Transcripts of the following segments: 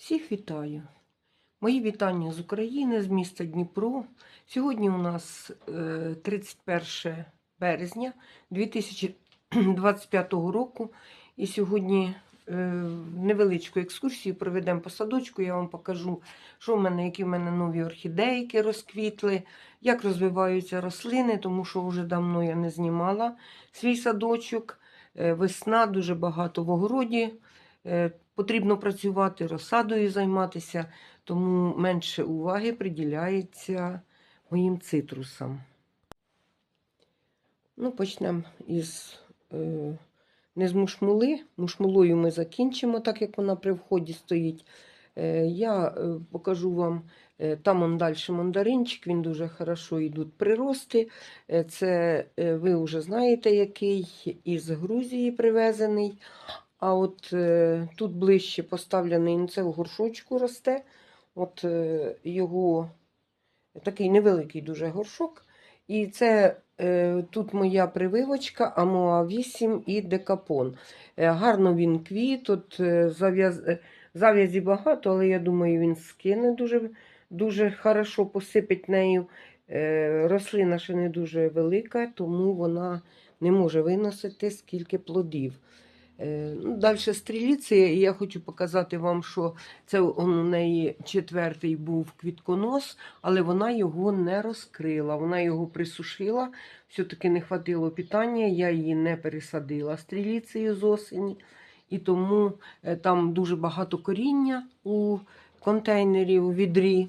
Всіх вітаю. Мої вітання з України, з міста Дніпро. Сьогодні у нас е, 31 березня 2025 року. І сьогодні е, невеличку екскурсію проведемо по садочку. Я вам покажу, що в мене, які в мене нові орхідейки розквітли, як розвиваються рослини, тому що вже давно я не знімала свій садочок. Е, Весна дуже багато в огороді. Потрібно працювати, розсадою займатися, тому менше уваги приділяється моїм цитрусам. Ну, почнемо із е, не з мушмули. Мушмулою ми закінчимо, так як вона при вході стоїть. Е, я е, покажу вам, е, там он далі мандаринчик, він дуже хорошо йдуть прирости. Е, це е, ви вже знаєте, який із Грузії привезений. А от е, тут ближче поставлений, ну це в горшочку росте. От е, його такий невеликий дуже горшок. І це е, тут моя прививочка Амоа 8 і Декапон. Е, гарно він квіт, от е, е, зав'язі багато, але я думаю, він скине дуже, дуже хорошо посипить нею. Е, рослина ще не дуже велика, тому вона не може виносити скільки плодів. Е, Ну, Далі і я хочу показати вам, що це у неї четвертий був квітконос, але вона його не розкрила. Вона його присушила, все-таки не хватило питання, я її не пересадила стріліцею з осені. І тому е, там дуже багато коріння у контейнері, у відрі.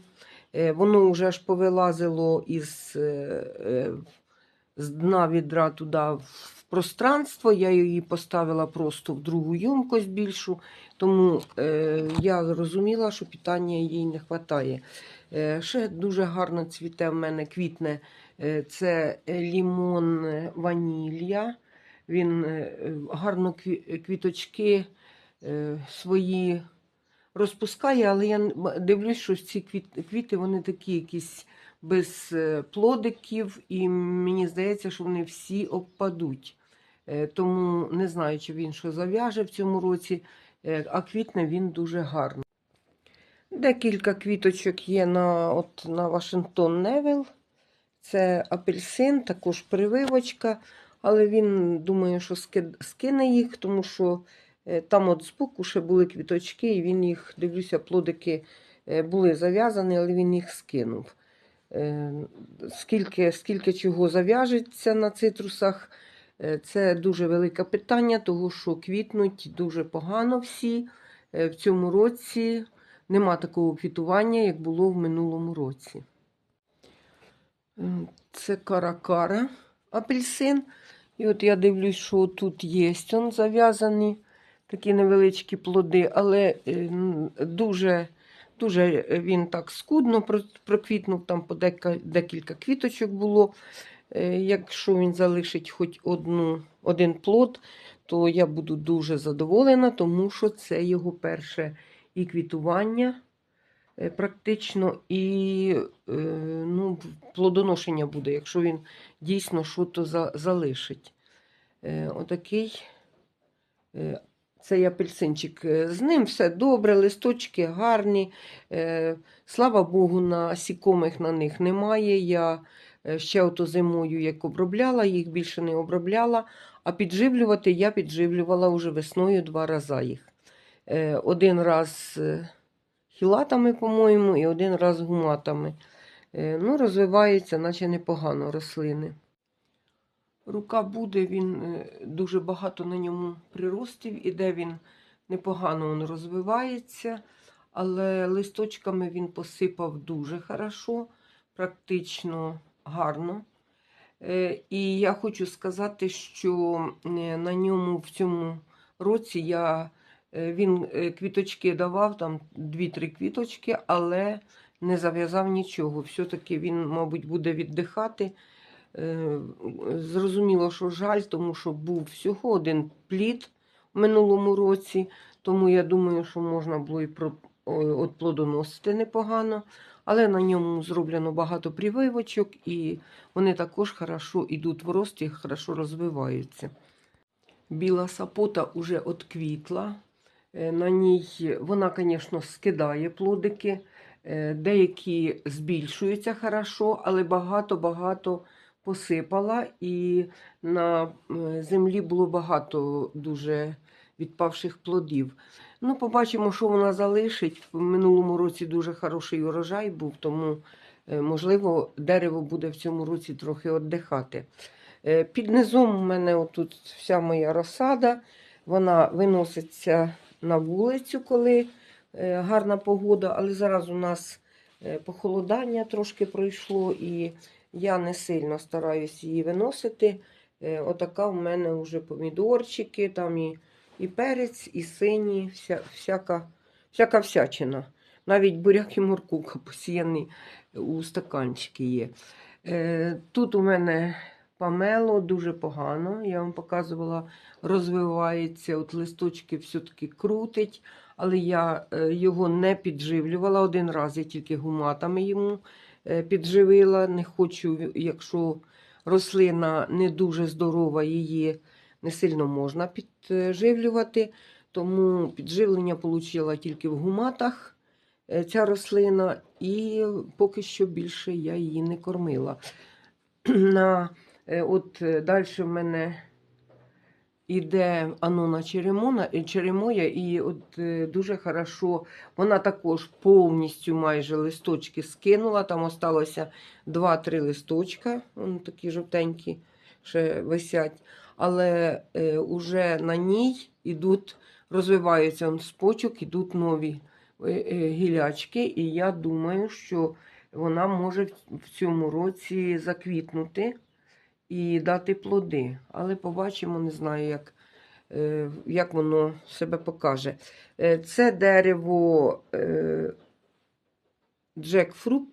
Е, Воно вже аж повилазило із з дна відра туди в пространство. Я її поставила просто в другу ємкость більшу, тому е, я зрозуміла, що питання їй не вистачає. Е, ще дуже гарно цвіте в мене квітне е, це лімон ванілля. Він е, гарно кві- квіточки е, свої розпускає, але я дивлюсь, що ці квіт- квіти вони такі якісь без е, плодиків, і мені здається, що вони всі обпадуть. Е, Тому не знаю, чи він що зав'яже в цьому році, е, а квітне він дуже гарно. Декілька квіточок є на, от, на Вашингтон Невел. Це апельсин, також прививочка, але він думає, що скине їх, тому що там от збоку ще були квіточки, і він їх, дивлюся, плодики були зав'язані, але він їх скинув. Е, Скільки, скільки чого зав'яжеться на цитрусах, е, це дуже велике питання, тому що квітнуть дуже погано всі. Е, В цьому році нема такого квітування, як було в минулому році. Це каракара апельсин. І от я дивлюсь, що тут є зав'язані такі невеличкі плоди, але дуже, дуже він так скудно проквітнув, там по декілька квіточок було. Е, Якщо він залишить хоч одну, один плод, то я буду дуже задоволена, тому що це його перше і квітування е, практично, і е, ну, плодоношення буде, якщо він дійсно за, залишить. Е, Отакий е, цей апельсинчик. Е, З ним все добре, листочки гарні. Е, Слава Богу, насікомих на них немає. Я е, ще ото зимою як обробляла, їх більше не обробляла. А підживлювати я підживлювала вже весною два рази їх. Один раз хілатами, по-моєму, і один раз гуматами. Ну, розвивається, наче непогано рослини. Рука буде, він е, дуже багато на ньому приростів, іде він непогано він розвивається, але листочками він посипав дуже хорошо, практично гарно. Е, І я хочу сказати, що е, на ньому в цьому році я, він квіточки давав, там 2-3 квіточки, але не зав'язав нічого. Все-таки він, мабуть, буде віддихати. Е, Зрозуміло, що жаль, тому що був всього один плід в минулому році, тому я думаю, що можна було і про, от плодоносити непогано. Але на ньому зроблено багато прививочок, і вони також хорошо йдуть в рост і хорошо розвиваються. Біла сапота вже отквітла. Е, На ній вона, звісно, скидає плодики. Е, Деякі збільшуються хорошо, але багато-багато посипала, і на е, землі було багато дуже відпавших плодів. Ну, побачимо, що вона залишить. В минулому році дуже хороший урожай був, тому, е, можливо, дерево буде в цьому році трохи віддихати. Е, Під низом у мене отут вся моя розсада. Вона виноситься на вулицю, коли гарна погода, але зараз у нас похолодання трошки пройшло, і я не сильно стараюсь її виносити. Е, Отака в мене вже помідорчики, там і, і перець, і сині, вся, всяка, всяка всячина. Навіть буряк і моркука посіяні у стаканчики є. Е, Тут у мене памело дуже погано. Я вам показувала, розвивається, от листочки все-таки крутить, але я е, його не підживлювала. Один раз я тільки гуматами йому підживила. Не хочу, якщо рослина не дуже здорова, її не сильно можна підживлювати. Тому підживлення отримала тільки в гуматах е, ця рослина, і поки що більше я її не кормила. На, е, от далі в мене іде Анона Черемона, е, Черемоя, і от е, дуже хорошо, вона також повністю майже листочки скинула. Там осталося 2-3 листочка, вони такі жовтенькі, ще висять. Але е, уже на ній ідуть, розвиваються он, з почок, ідуть нові е, е, гілячки, і я думаю, що вона може в- в цьому році заквітнути і дати плоди. Але побачимо, не знаю, як, е, як воно себе покаже. Е, Це дерево е, джекфрут,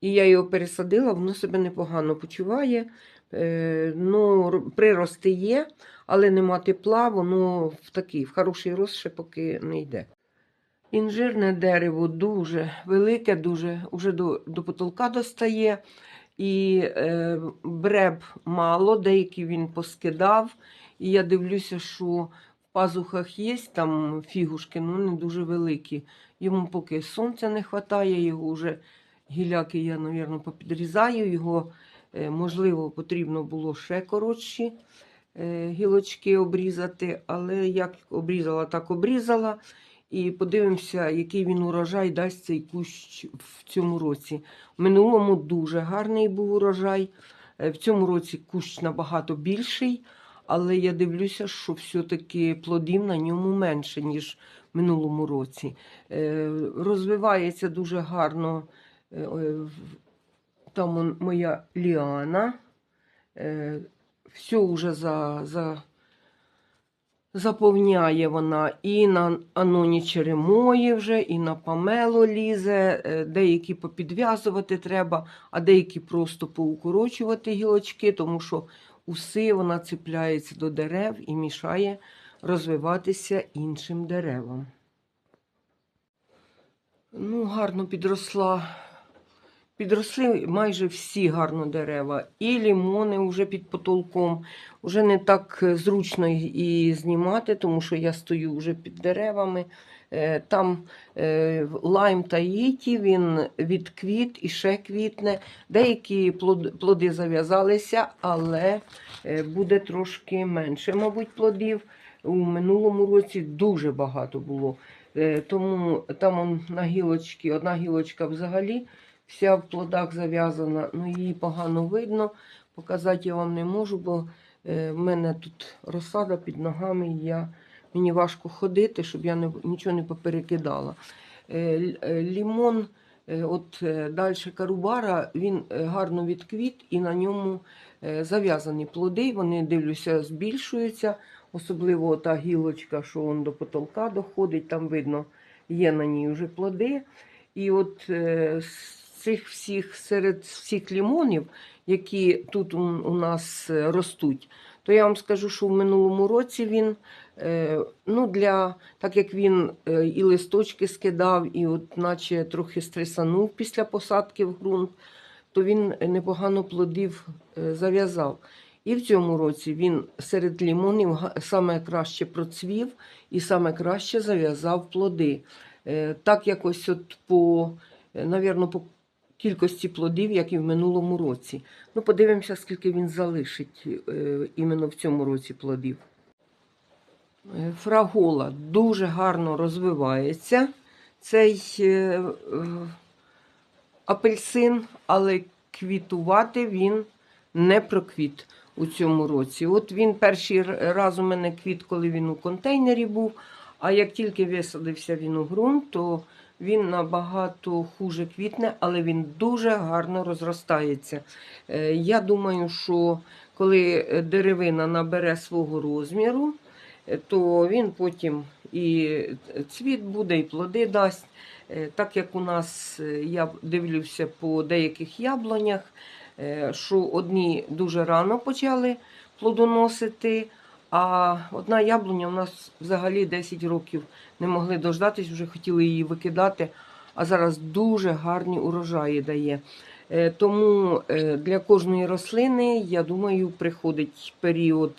і я його пересадила, воно себе непогано почуває. Ну, прирости є, але нема тепла, воно в такий, в хороший рост ще поки не йде. Інжирне дерево дуже велике, дуже уже до, до потолка достає. І е, бреб мало, деякі він поскидав. І я дивлюся, що в пазухах є там фігушки, ну не дуже великі. Йому поки сонця не вистачає, його вже гіляки я, мабуть, попідрізаю. Його, е, можливо, потрібно було ще коротші е, гілочки обрізати, але як обрізала, так обрізала. І подивимося, який він урожай дасть цей кущ в цьому році. В минулому дуже гарний був урожай. Е, В цьому році кущ набагато більший, але я дивлюся, що все-таки плодів на ньому менше, ніж в минулому році. Е, Розвивається дуже гарно. е, Там моя ліана. Все вже за, за, заповняє вона і на аноні черемої вже, і на памело лізе. Е, Деякі попідв'язувати треба, а деякі просто поукорочувати гілочки, тому що уси вона цепляється до дерев і мішає розвиватися іншим деревам. Ну, гарно підросла. Підросли майже всі гарно дерева. І лімони вже під потолком. Вже не так е, зручно і- знімати, тому що я стою вже під деревами. Е, Там е, лайм таїті, він відквіт і ще квітне. Деякі плоди зав'язалися, але буде трошки менше, мабуть, плодів. У минулому році дуже багато було. Тому там на гілочці, одна гілочка взагалі вся в плодах зав'язана, ну її погано видно. Показати я вам не можу, бо е, в мене тут розсада під ногами, я, мені важко ходити, щоб я не, нічого не поперекидала. Е, е, лімон, от далі карубара, він гарно відквіт і на ньому зав'язані плоди. Вони, дивлюся, збільшуються. Особливо та гілочка, що он до потолка доходить, там видно, є на ній вже плоди. І от цих всіх, серед всіх лімонів, які тут у, нас е, ростуть, то я вам скажу, що в минулому році він, е, ну для, так як він е, і листочки скидав, і от наче трохи стресанув після посадки в ґрунт, то він непогано плодів зав'язав. І в цьому році він серед лімонів саме краще процвів і саме краще зав'язав плоди. Так якось от по, навірно, по кількості плодів, як і в минулому році. Ну, подивимося, скільки він залишить е, іменно в цьому році плодів. Е, Фрагола дуже гарно розвивається. Цей е, апельсин, але квітувати він не проквіт у цьому році. От він перший раз у мене квіт, коли він у контейнері був. А як тільки висадився він у ґрунт, то він набагато хуже квітне, але він дуже гарно розростається. Е, Я думаю, що коли деревина набере свого розміру, е, то він потім і цвіт буде, і плоди дасть. Е, Так як у нас, я дивлюся по деяких яблунях, що одні дуже рано почали плодоносити, а одна яблуня у нас взагалі 10 років не могли дождатись, вже хотіли її викидати, а зараз дуже гарні урожаї дає. Е, Тому е, для кожної рослини, я думаю, приходить період,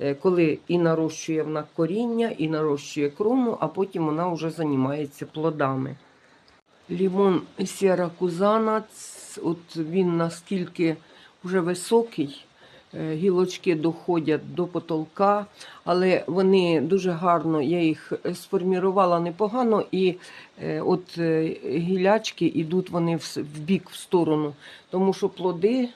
е, коли і нарощує вона коріння, і нарощує крону, а потім вона вже займається плодами. Лімон Сіра Кузана, от він наскільки вже високий, гілочки доходять до потолка, але вони дуже гарно, я їх е, сформірувала непогано, і е, от е, гілячки йдуть вони в, бік, в сторону, тому що плоди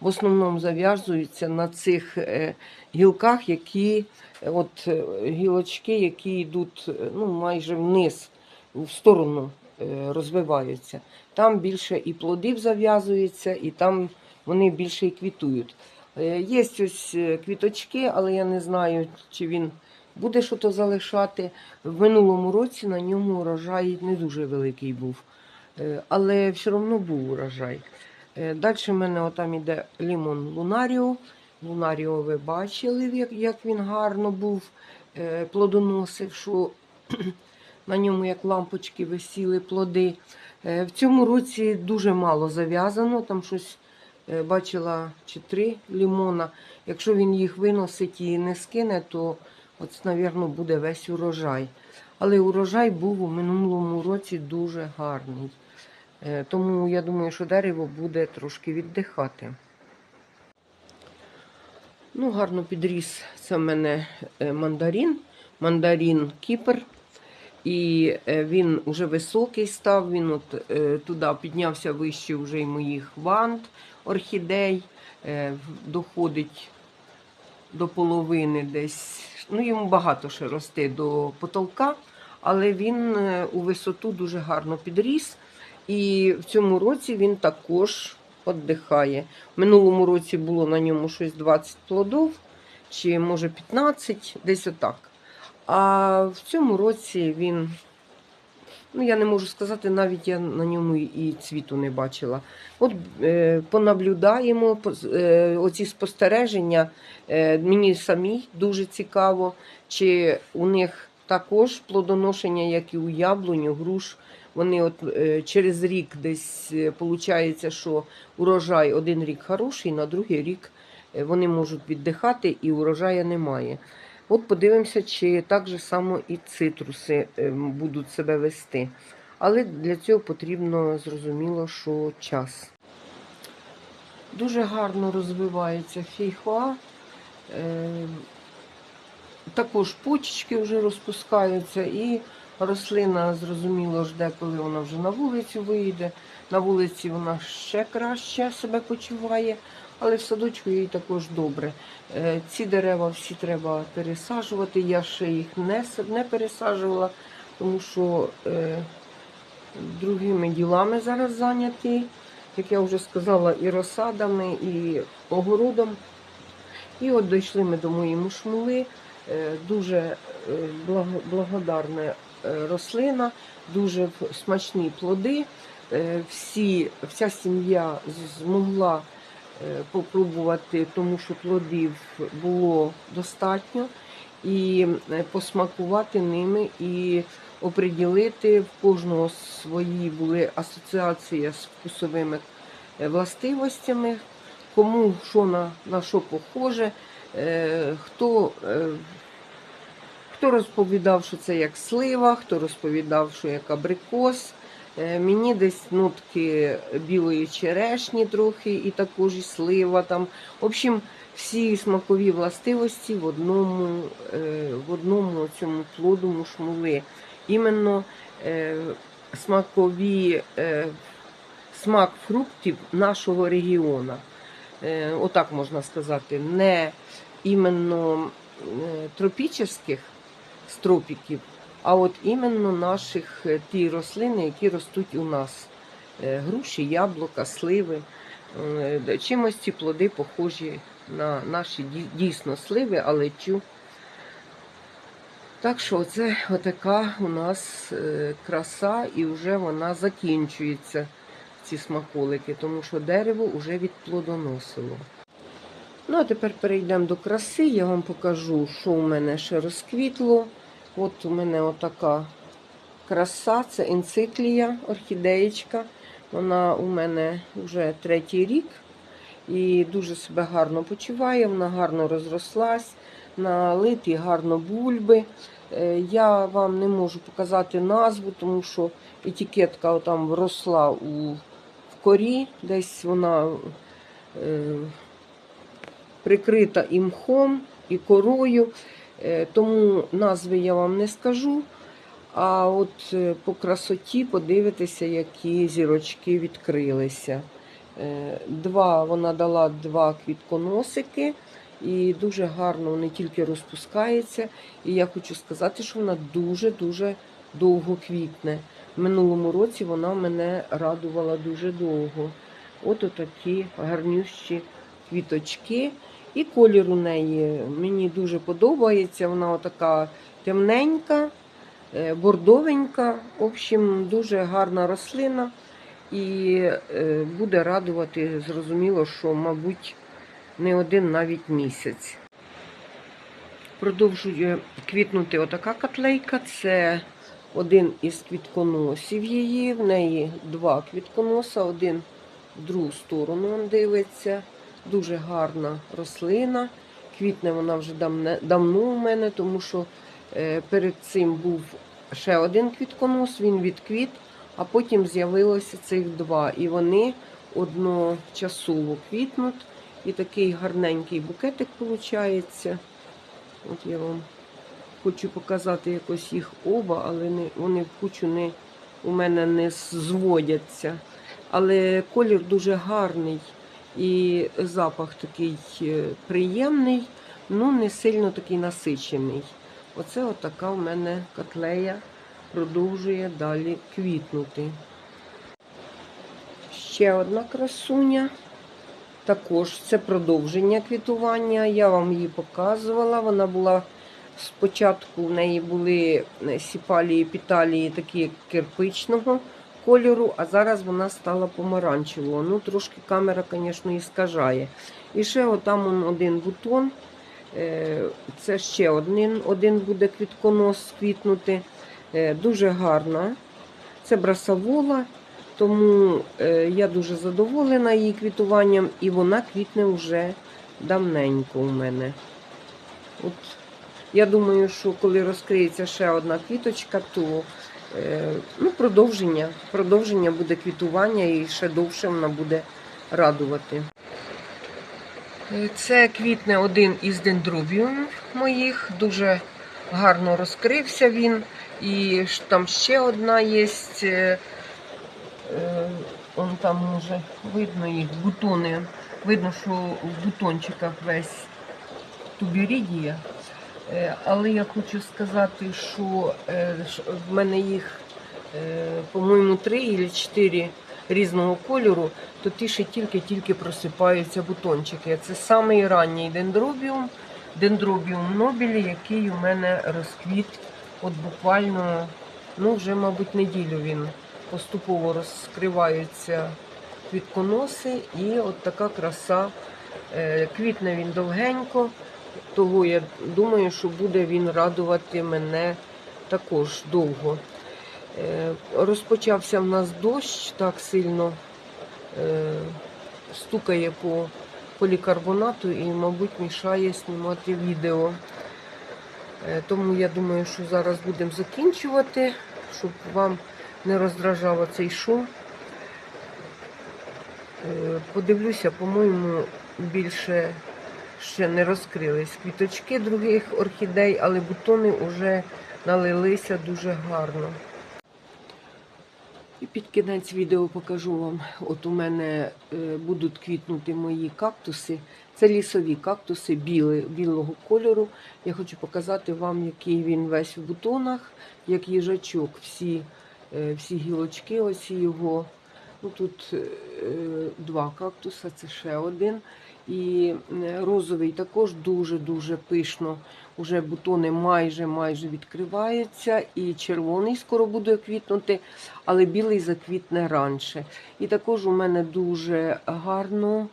в основному зав'язуються на цих е, гілках, які е, от е, гілочки, які йдуть е, ну, майже вниз, в сторону е, розвиваються. Там більше і плодів зав'язується, і там вони більше і квітують. Е, Є ось е, квіточки, але я не знаю, чи він буде що-то залишати. В минулому році на ньому урожай не дуже великий був, Е, але все одно був урожай. Далі в мене отам іде лімон Лунаріо. Лунаріо ви бачили, як, він гарно був плодоносив, що на ньому як лампочки висіли плоди. В цьому році дуже мало зав'язано, там щось бачила чи три лімона. Якщо він їх виносить і не скине, то от, мабуть, буде весь урожай. Але урожай був у минулому році дуже гарний. Е, Тому я думаю, що дерево буде трошки віддихати. Ну, гарно підріс це в мене е, мандарин, мандарин Кіпр. І е, він вже високий став, він от е, туди піднявся вище вже й моїх вант, орхідей, е, доходить до половини десь. Ну, йому багато ще рости до потолка, але він е, у висоту дуже гарно підріс. І в цьому році він також віддихає. Минулому році було на ньому щось 20 плодов, чи може 15, десь отак. А в цьому році він, ну я не можу сказати, навіть я на ньому і цвіту не бачила. От е, понаблюдаємо е, оці спостереження. Е, мені самі дуже цікаво, чи у них також плодоношення, як і у яблуню, груш. Вони от е, через рік десь виходить, що урожай один рік хороший, на другий рік е, вони можуть віддихати і урожаю немає. От подивимося, чи так же само і цитруси е, будуть себе вести. Але для цього потрібно зрозуміло, що час. Дуже гарно розвивається фейхоа. Е, Також почечки вже розпускаються, і рослина, зрозуміло, жде, коли вона вже на вулицю вийде. На вулиці вона ще краще себе почуває, але в садочку їй також добре. Е, Ці дерева всі треба пересаджувати. Я ще їх не, не пересаджувала, тому що е, другими ділами зараз зайняті, як я вже сказала, і розсадами, і огородом. І от дійшли ми до моєї мушмули. Е, Дуже е, благодарна рослина, дуже смачні плоди. Всі, вся сім'я змогла попробувати, тому що плодів було достатньо, і е, посмакувати ними і оприділити в кожного свої були асоціації з вкусовими е, властивостями. кому що на, на що похоже, е, хто, е, хто розповідав, що це як слива, хто розповідав, що як абрикос. Е, Мені десь нотки білої черешні трохи, і також і слива там. В общем, всі смакові властивості в одному, е, в одному цьому плоду мушмули. Іменно е, смакові, смак фруктів нашого регіону. Е, отак можна сказати, не іменно тропічних з тропіків, а от іменно наших е, ті рослини, які ростуть у нас. Е, Груші, яблука, сливи. Е, Чимось ці плоди похожі на наші дійсно сливи, але чу. Так що це отака у нас краса, і вже вона закінчується, ці смаколики, тому що дерево вже відплодоносило. Ну, а тепер перейдемо до краси. Я вам покажу, що у мене ще розквітло. От у мене отака краса, це енциклія, орхідеєчка. Вона у мене вже третій рік і дуже себе гарно почуває, вона гарно розрослась, налиті гарно бульби. Е, Я вам не можу показати назву, тому що етикетка там вросла у, в корі, десь вона е, прикрита і мхом, і корою. Е, Тому назви я вам не скажу. А от е, по красоті подивитися, які зірочки відкрилися. Е, Два, вона дала два квітконосики, і дуже гарно вони тільки розпускаються. І я хочу сказати, що вона дуже-дуже довго квітне. В минулому році вона мене радувала дуже довго. От отакі гарнющі квіточки. І колір у неї мені дуже подобається. Вона отака темненька, е, бордовенька. В общем, дуже гарна рослина і е, буде радувати, зрозуміло, що, мабуть, не один навіть місяць. Продовжує квітнути отака котлейка. Це один із квітконосів її. В неї два квітконоса, один в другу сторону он дивиться. Дуже гарна рослина. Квітне вона вже давно у мене, тому що е, перед цим був ще один квітконос, він відквіт, а потім з'явилося цих два. І вони одночасово квітнуть. І такий гарненький букетик виходить. От я вам хочу показати якось їх оба, але не, вони в кучу не, у мене не зводяться. Але колір дуже гарний і запах такий е, приємний, ну не сильно такий насичений. Оце отака в мене котлея продовжує далі квітнути. Ще одна красуня. Також це продовження квітування. Я вам її показувала. Вона була спочатку, в неї були е, сіпалії, піталії такі кирпичного кольору, а зараз вона стала помаранчевого. Ну, трошки камера, звісно, і скажає. І ще отам один бутон. Е, Це ще один, один буде квітконос квітнути. Е, Дуже гарна. Це брасавола. Тому е, я дуже задоволена її квітуванням, і вона квітне вже давненько у мене. От, я думаю, що коли розкриється ще одна квіточка, то ну, продовження, продовження буде квітування і ще довше вона буде радувати. Е, Це квітне один із дендробіумів моїх. Дуже гарно розкрився він. І там ще одна є. е, Е, Он там може видно їх бутони. Видно, що в бутончиках весь туберідія. Е, Але я хочу сказати, що е, в мене їх, е, по-моєму, три або чотири різного кольору, то ті ще тільки-тільки просипаються бутончики. Це самий ранній дендробіум, дендробіум нобілі, який у мене розквіт от буквально, ну вже, мабуть, неділю він поступово розкриваються квітконоси, і от така краса. Квітне він довгенько, того я думаю, що буде він радувати мене також довго. Е, Розпочався в нас дощ так сильно е, стукає по полікарбонату і, мабуть, мішає знімати відео. Е, Тому я думаю, що зараз будемо закінчувати, щоб вам не роздражав цей шум. Подивлюся, по-моєму, більше ще не розкрились квіточки других орхідей, але бутони вже налилися дуже гарно. І під кінець відео покажу вам. От у мене е, будуть квітнути мої кактуси. Це лісові кактуси біли, білого кольору. Я хочу показати вам, який він весь в бутонах, як їжачок. Всі, е, всі гілочки, ось його. Ну, тут е, два кактуса, це ще один. І розовий також дуже-дуже пишно. Уже бутони майже майже відкриваються, і червоний скоро буде квітнути, але білий заквітне раніше. І також у мене дуже гарно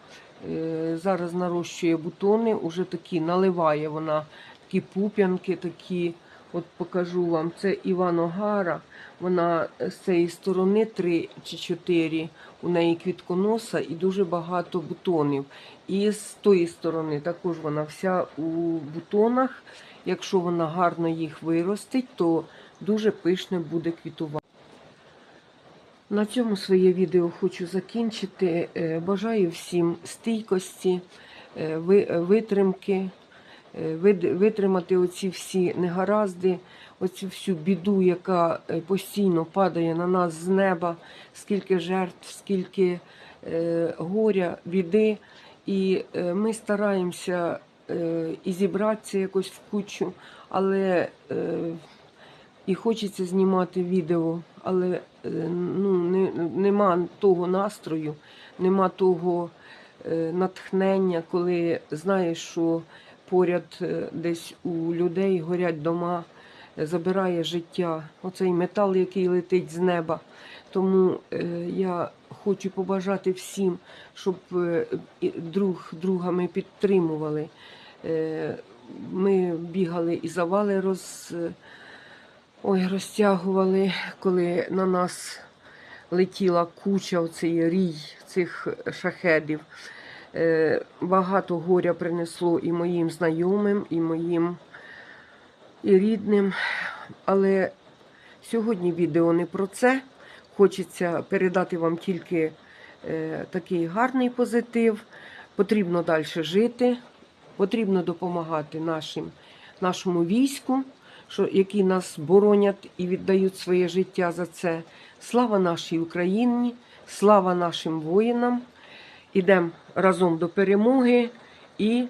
е, зараз нарощує бутони, уже такі наливає вона такі пуп'янки, такі. От покажу вам, це Іваногара. Вона з цієї сторони три чи чотири. У неї квітконоса і дуже багато бутонів. І з тої сторони також вона вся у бутонах. Якщо вона гарно їх виростить, то дуже пишне буде квітувати. На цьому своє відео хочу закінчити. Е, Бажаю всім стійкості, е, е, витримки, витримати оці всі негаразди, оцю всю біду, яка е, постійно падає на нас з неба, скільки жертв, скільки е, горя, біди. І е, ми стараємося е, і зібратися якось в кучу, але е, і хочеться знімати відео, але е, ну, не, нема того настрою, нема того е, натхнення, коли знаєш, що поряд е, десь у людей горять дома, е, забирає життя. Оцей метал, який летить з неба. Тому е, я хочу побажати всім, щоб друг друга ми підтримували. Ми бігали і завали роз, ой, розтягували, коли на нас летіла куча, оцей рій цих шахедів. Е, Багато горя принесло і моїм знайомим, і моїм і рідним. Але сьогодні відео не про це. Хочеться передати вам тільки е, такий гарний позитив. Потрібно далі жити, потрібно допомагати нашим, нашому війську, що, які нас боронять і віддають своє життя за це. Слава нашій Україні, слава нашим воїнам. Ідемо разом до перемоги і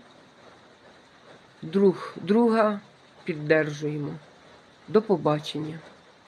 друг друга піддержуємо. До побачення.